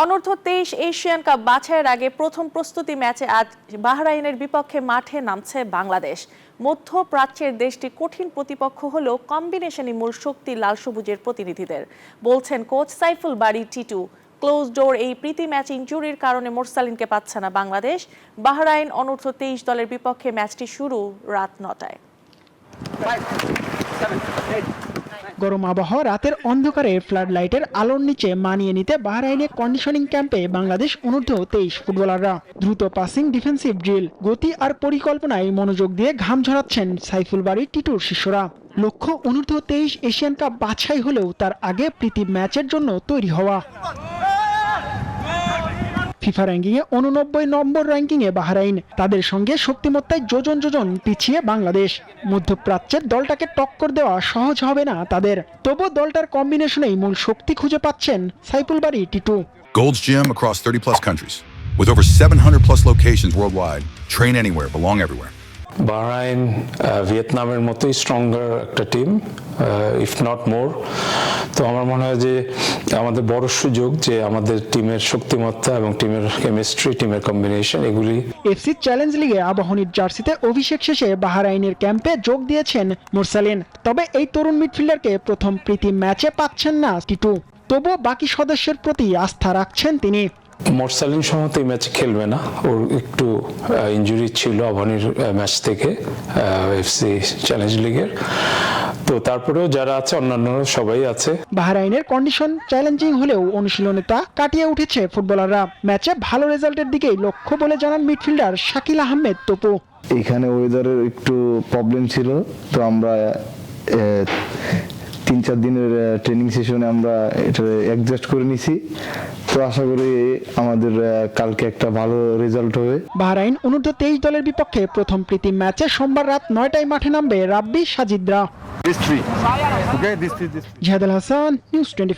অনূর্ধ্ব তেইশ Asian cup বাছাইয়ের আগে প্রথম প্রস্তুতি ম্যাচে আজ বাহরাইনের বিপক্ষে মাঠে নামছে বাংলাদেশ। মধ্য প্রাচ্যের দেশটি কঠিন প্রতিপক্ষ হলেও কম্বিনেশনই মূল শক্তি লাল সবুজের প্রতিনিধিদের, বলছেন কোচ সাইফুল বাড়ি টিটু। ক্লোজ ডোর এই প্রীতি ম্যাচ ইঞ্জুরির কারণে মোরসালিনকে পাচ্ছে না বাংলাদেশ। বাহরাইন অনূর্ধ্ব তেইশ দলের বিপক্ষে ম্যাচটি শুরু রাত নটায়। গরম আবহাওয়া রাতের অন্ধকারে ফ্লাড লাইটের আলোর নিচে মানিয়ে নিতে বাহরাইনে কন্ডিশনিং ক্যাম্পে বাংলাদেশ অনূর্ধ্ব তেইশ ফুটবলাররা। দ্রুত পাসিং ডিফেন্সিভ ড্রিল গতি আর পরিকল্পনায় মনোযোগ দিয়ে ঘাম ঝরাচ্ছেন সাইফুল বাড়ির টিটুর শিষ্যরা। লক্ষ্য অনূর্ধ্ব তেইশ এশিয়ান কাপ বাছাই হলেও তার আগে প্রীতি ম্যাচের জন্য তৈরি হওয়া। ফিফা র্যাঙ্কিংয়ে উননব্বই নম্বর র্যাঙ্কিংয়ে বাহরাইন। তাদের সঙ্গে শক্তিমত্তায় যোজন যোজন পিছিয়ে বাংলাদেশ। মধ্যপ্রাচ্যের দলটাকে টক্কর দেওয়া সহজ হবে না তাদের। তবু দলটার কম্বিনেশনেই মূল শক্তি খুঁজে পাচ্ছেন সাইফুল বাড়ি Titu. Gold's Gym across 30 plus countries. With over 700 plus locations worldwide, train anywhere, belong everywhere. Bahrain ভিয়েতনামের মতোই স্ট্রঙ্গার একটা টিম ইফ নট মোর তো আমার মনে হয় যে আমাদের বড় সুযোগ যে আমাদের টিমের শক্তিমত্তা এবং টিমের কেমিস্ট্রি টিমের কম্বিনেশন এগুলি এফসি চ্যালেঞ্জ লিগে আবাহনীর জার্সিতে অভিষেক শেষে বাহরাইনের ক্যাম্পে যোগ দিয়েছেন মুরসালিন। তবে এই তরুণ মিডফিল্ডারকে প্রথম প্রীতি ম্যাচে পাচ্ছেন না টিটু। তবুও বাকি সদস্যের প্রতি আস্থা রাখছেন তিনি। মোরসালিন সম্ভবত এই ম্যাচে খেলবে না। ওর একটু ইঞ্জুরি ছিল আবাহনীর ম্যাচ থেকে এফসি চ্যালেঞ্জ লিগের তো তারপরেও যারা আছে অন্যান্য সবাই আছে। বাহরাইনের কন্ডিশন চ্যালেঞ্জিং হলেও অনুশীলনে তা কাটিয়ে উঠেছে ফুটবলাররা। ম্যাচে ভালো রেজাল্টের দিকেই লক্ষ্য বলে জানান মিডফিল্ডার শাকিল আহমেদ তপু। এখানে ওয়েদারের একটু প্রবলেম ছিল। তো আমরা তিন চার দিনের ট্রেনিং সেশনে আমরা এটা অ্যাডজাস্ট করে নিছি। তো আশা করি আমাদের কালকে একটা ভালো রেজাল্ট হবে। বাহরাইন অনূর্ধ্ব তেইশ দলের বিপক্ষে প্রথম প্রীতি ম্যাচে সোমবার রাত নয়টায় মাঠে নামবে রাব্বি সাজিদরা. জিহাদ হাসান নিউজ টোয়েন্টি